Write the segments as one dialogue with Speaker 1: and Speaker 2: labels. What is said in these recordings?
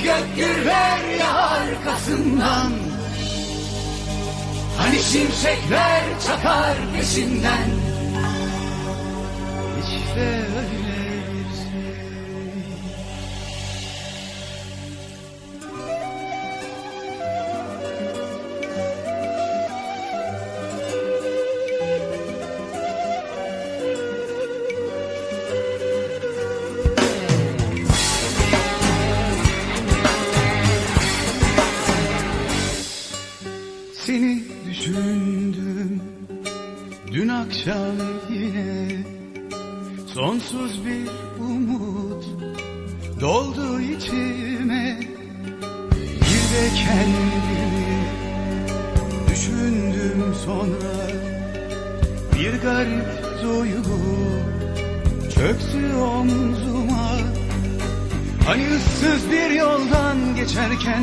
Speaker 1: gök gürler ya arkasından. Hani şimşekler çakar peşinden. İşte öyle düşündüm dün akşam yine Sonsuz bir umut doldu içime. Bir de kendimi düşündüm sonra. Bir garip duygu çöktü omzuma. Hani ıssız bir yoldan geçerken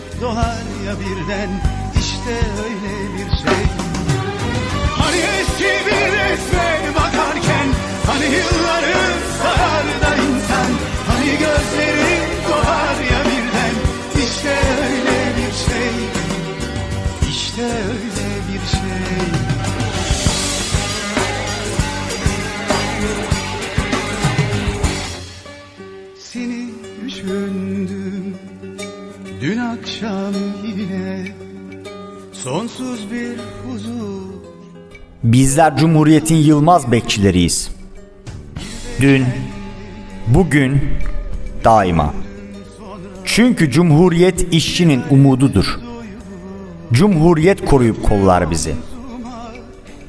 Speaker 1: dolar ya birden İşte öyle bir şey. Hani eski bir resme bakarken Hani yılları sayar da insan. Hani gözleri dolar ya birden İşte öyle bir şey. İşte öyle bir şey. Seni düşündüm. Dün akşam yine Sonsuz bir huzur
Speaker 2: Bizler Cumhuriyet'in yılmaz bekçileriyiz. Dün, bugün, daima. Çünkü Cumhuriyet işçinin umududur. Cumhuriyet koruyup kollar bizi.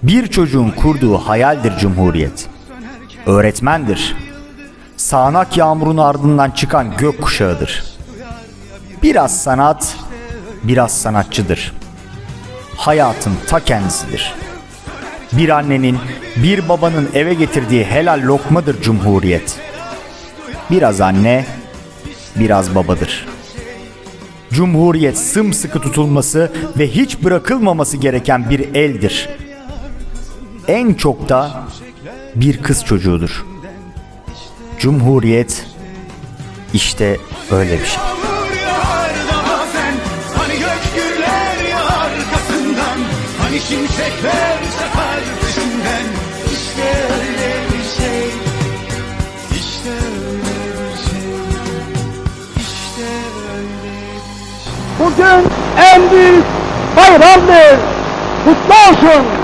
Speaker 2: Bir çocuğun kurduğu hayaldir Cumhuriyet. Öğretmendir. Sağanak yağmurun ardından çıkan gök kuşağıdır. Biraz sanat, biraz sanatçıdır. Hayatın ta kendisidir. Bir annenin, bir babanın eve getirdiği helal lokmadır Cumhuriyet. Biraz anne, biraz babadır. Cumhuriyet sımsıkı tutulması ve hiç bırakılmaması gereken bir eldir. En çok da bir kız çocuğudur. Cumhuriyet işte öyle bir şey.
Speaker 1: Şimşekler çakar peşinden İşte öyle bir şey İşte öyle bir şey İşte öyle bir şey
Speaker 3: Bugün en büyük bayramdır. Kutlu olsun.